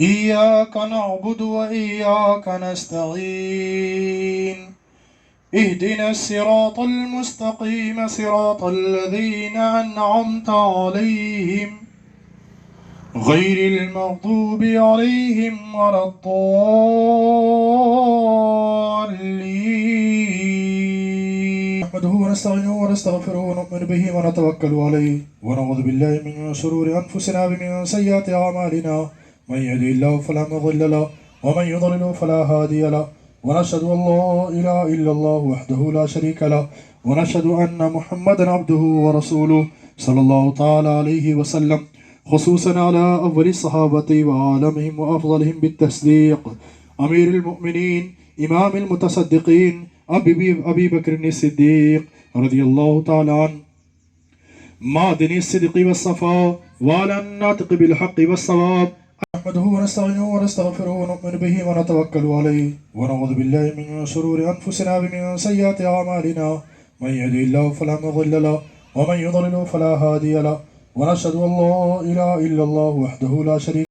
إياك نعبد وإياك نستعين. اهدنا الصراط المستقيم صراط الذين أنعمت عليهم. غير المغضوب عليهم ولا الضالين. نحمده ونستعينه ونستغفره ونؤمن به ونتوكل عليه. ونعوذ بالله من شرور أنفسنا ومن سيئات أعمالنا. من يهده الله فلا مضل له ومن يضلل فلا هادي له. ونشهد أن لا إله إلا الله وحده لا شريك له ونشهد أن محمدا عبده ورسوله صلى الله تعالى عليه وسلم خصوصا على أول الصحابة وعالمهم وأفضلهم بالتصديق. أمير المؤمنين إمام المتصدقين أبي, أبي بكر الصديق رضي الله تعالى عنه. معدن الصدق والصفاء وعلى الناطق بالحق والصواب. نحمده ونستعينه ونستغفره ونؤمن به ونتوكل عليه. ونعوذ بالله من شرور أنفسنا ومن سيئات أعمالنا. من يهده الله فلا مضل له ومن يضلل فلا هادي له. ونشهد أن لا إله إلا الله وحده لا شريك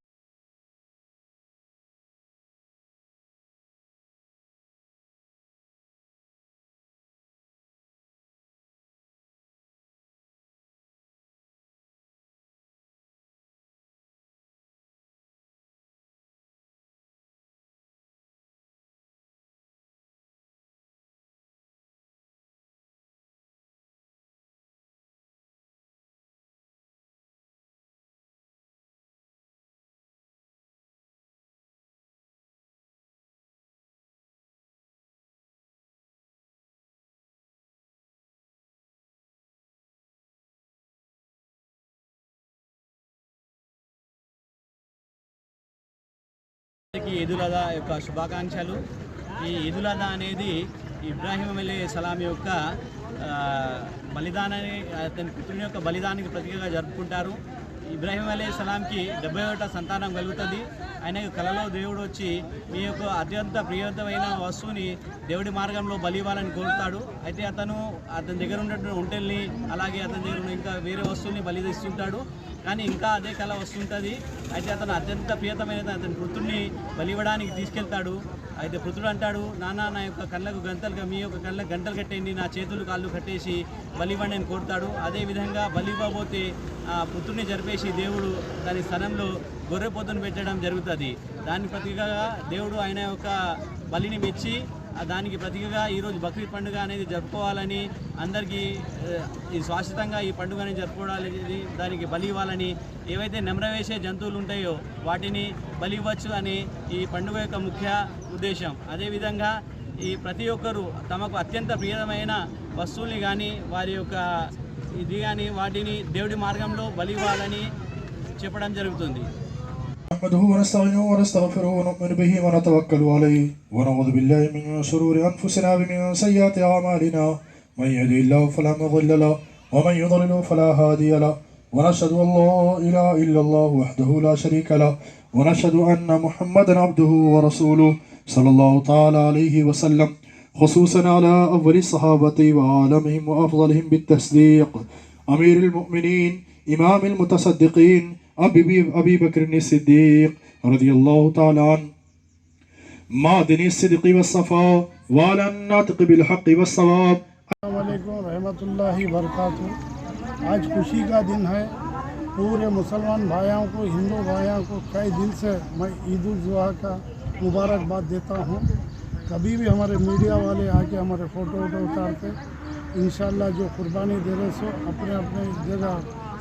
అందరికీ యొక్క శుభాకాంక్షలు. ఈ ఈదులదా అనేది ఇబ్రాహీం అలీ సలాం యొక్క బలిదానాన్ని అతని పుత్రుని యొక్క బలిదానానికి ప్రతీకగా జరుపుకుంటారు. ఇబ్రాహీం అలీ సలాంకి డెబ్బై ఒకట సంతానం కలుగుతుంది. ఆయన కలలో దేవుడు వచ్చి మీ యొక్క అత్యంత ప్రియతమైన వస్తువుని దేవుడి మార్గంలో బలి ఇవ్వాలని కోరుతాడు. అయితే అతను అతని దగ్గర ఉన్నటువంటి ఒంటెల్ని అలాగే అతని దగ్గర ఇంకా వేరే వస్తువుల్ని బలి ఇస్తుంటాడు కానీ ఇంకా అదే కళ వస్తుంటుంది. అయితే అతను అత్యంత ప్రియతమైన అతని పుత్రుడిని బలి ఇవ్వడానికి తీసుకెళ్తాడు. అయితే పుత్రుడు అంటాడు నాన్న నా యొక్క కళ్ళకు గంటలుగా మీ యొక్క కళ్ళకు గంటలు కట్టేయండి నా చేతులు కాళ్ళు కట్టేసి బలి ఇవ్వండి అని కోరుతాడు. అదేవిధంగా బలివ్వబోతే ఆ పుత్రుడిని జరిపేసి దేవుడు దాని స్థలంలో గొర్రె పొద్దును పెట్టడం జరుగుతుంది. దాని ప్రతిగా దేవుడు ఆయన యొక్క బలిని మెచ్చి దానికి ప్రతీకగా ఈరోజు బక్రీద్ పండుగ అనేది జరుపుకోవాలని అందరికీ ఈ శాశ్వతంగా ఈ పండుగని జరుపుకోవాలి దానికి బలి ఇవ్వాలని ఏవైతే నెమరవేసే జంతువులు ఉంటాయో వాటిని బలి ఇవ్వచ్చు అని ఈ పండుగ యొక్క ముఖ్య ఉద్దేశం. అదేవిధంగా ఈ ప్రతి ఒక్కరూ తమకు అత్యంత ప్రియమైన వస్తువుల్ని కానీ వారి యొక్క ఇది కానీ వాటిని దేవుడి మార్గంలో బలి ఇవ్వాలని చెప్పడం జరుగుతుంది. نحمده ونستعينه ونستغفره ونؤمن به ونتوكل عليه. ونعوذ بالله من شرور أنفسنا ومن سيئات أعمالنا. من يهده الله فلا مضل له ومن يضلل فلا هادي له. ونشهد أن لا إله إلا الله وحده لا شريك له. ونشهد أن محمدا عبده ورسوله صلى الله تعالى عليه وسلم. خصوصا على أول الصحابة وعالمهم وأفضلهم بالتصديق. أمير المؤمنين إمام المتصدقين اب بھی ابی بکر صدیق رضی اللہ تعالیٰ عنہ معدن صدقی صفا، والا النطق بالحق و والصواب السلام علیکم رحمۃ اللہ وبرکاتہ۔ آج خوشی کا دن ہے۔ پورے مسلمان بھائیوں کو، ہندو بھائیوں کو کئی دن سے میں عید الضحیٰ کا مبارکباد دیتا ہوں۔ کبھی بھی ہمارے میڈیا والے آ کے ہمارے فوٹو ووٹو اتارتے، انشاءاللہ جو قربانی دے رہے سو اپنے اپنے جگہ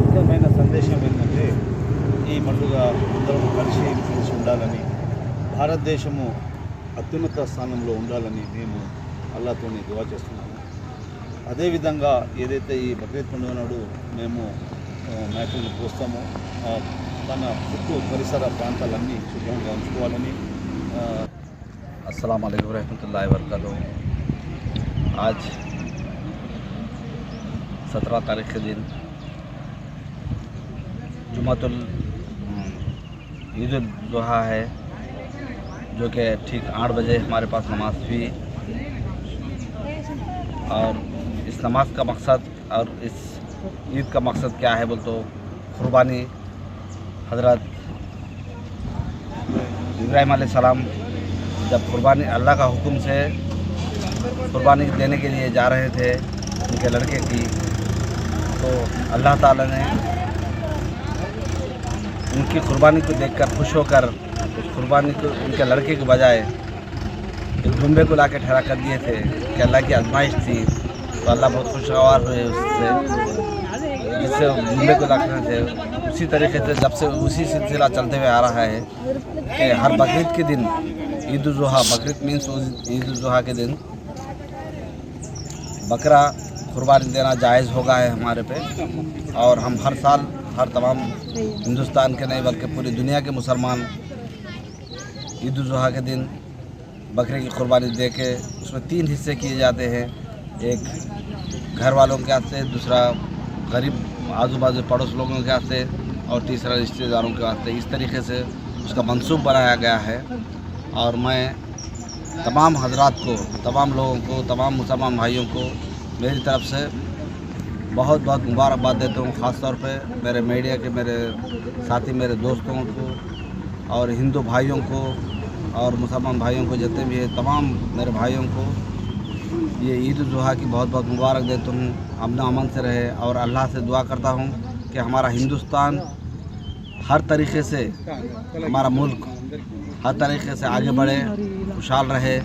ముఖ్యమైన సందేశం ఏంటంటే ఈ మటుగా అందరం కలిసి కలిసి ఉండాలని భారతదేశము అత్యున్నత స్థానంలో ఉండాలని మేము అల్లాతోని దువా చేస్తున్నాము. అదేవిధంగా ఏదైతే ఈ బక్రీద్ పండుగ నాడు మేము నైపుణ్యం పోస్తామో. మన చుట్టూ పరిసర ప్రాంతాలన్నీ శుభ్రంగా ఉంచుకోవాలని السلام علیکم ورحمۃ اللہ وبرکاتہ آج سترہ تاریخ کے دن جمعۃ عید الاضحیٰ ہے جو کہ ٹھیک آٹھ بجے ہمارے پاس نماز ہوئی اور اس نماز کا مقصد اور اس عید کا مقصد کیا ہے بول تو قربانی حضرت ابراہیم علیہ السلام جب قربانی اللہ کا حکم سے قربانی دینے کے لیے جا رہے تھے ان کے لڑکے کی، تو اللہ تعالیٰ نے ان کی قربانی کو دیکھ کر خوش ہو کر قربانی کو ان کے لڑکے کے بجائے ایک ڈمبے کو لا کے ٹھہرا کر دیے تھے کہ اللہ کی آزمائش تھی۔ تو اللہ بہت خوشگوار رہے اس سے۔ جس سے جملے کو رکھنا تھے اسی طریقے سے جب سے اسی سلسلہ چلتے ہوئے آ رہا ہے کہ ہر بقرعید کے دن، عید الاضحیٰ، بقرعید مینس عید الضحیٰ کے دن بکرا قربانی دینا جائز ہوگا ہے ہمارے پہ۔ اور ہم ہر سال ہر تمام ہندوستان کے نہیں بلکہ پوری دنیا کے مسلمان عید الضحیٰ کے دن بکرے کی قربانی دے کے اس میں تین حصے کیے جاتے ہیں۔ ایک گھر والوں کے ہاتھ سے، دوسرا غریب آزو بازو پڑوس لوگوں کے ہاتھ سے اور تیسرا رشتے داروں کے ہاتھ سے۔ اس طریقے سے اس کا منصوب بنایا گیا ہے اور میں تمام حضرات کو، تمام لوگوں کو، تمام مسلمان بھائیوں کو میری طرف سے بہت بہت مبارکباد دیتا ہوں، خاص طور پہ میرے میڈیا کے، میرے ساتھی، میرے دوستوں کو اور ہندو بھائیوں کو اور مسلمان بھائیوں کو جتنے بھی ہیں، تمام میرے بھائیوں کو یہ عید الضحیٰ کی بہت بہت مبارک دے تم امن امن سے رہے اور اللہ سے دعا کرتا ہوں کہ ہمارا ہندوستان ہر طریقے سے، ہمارا ملک ہر طریقے سے آگے بڑھے، خوشحال رہے۔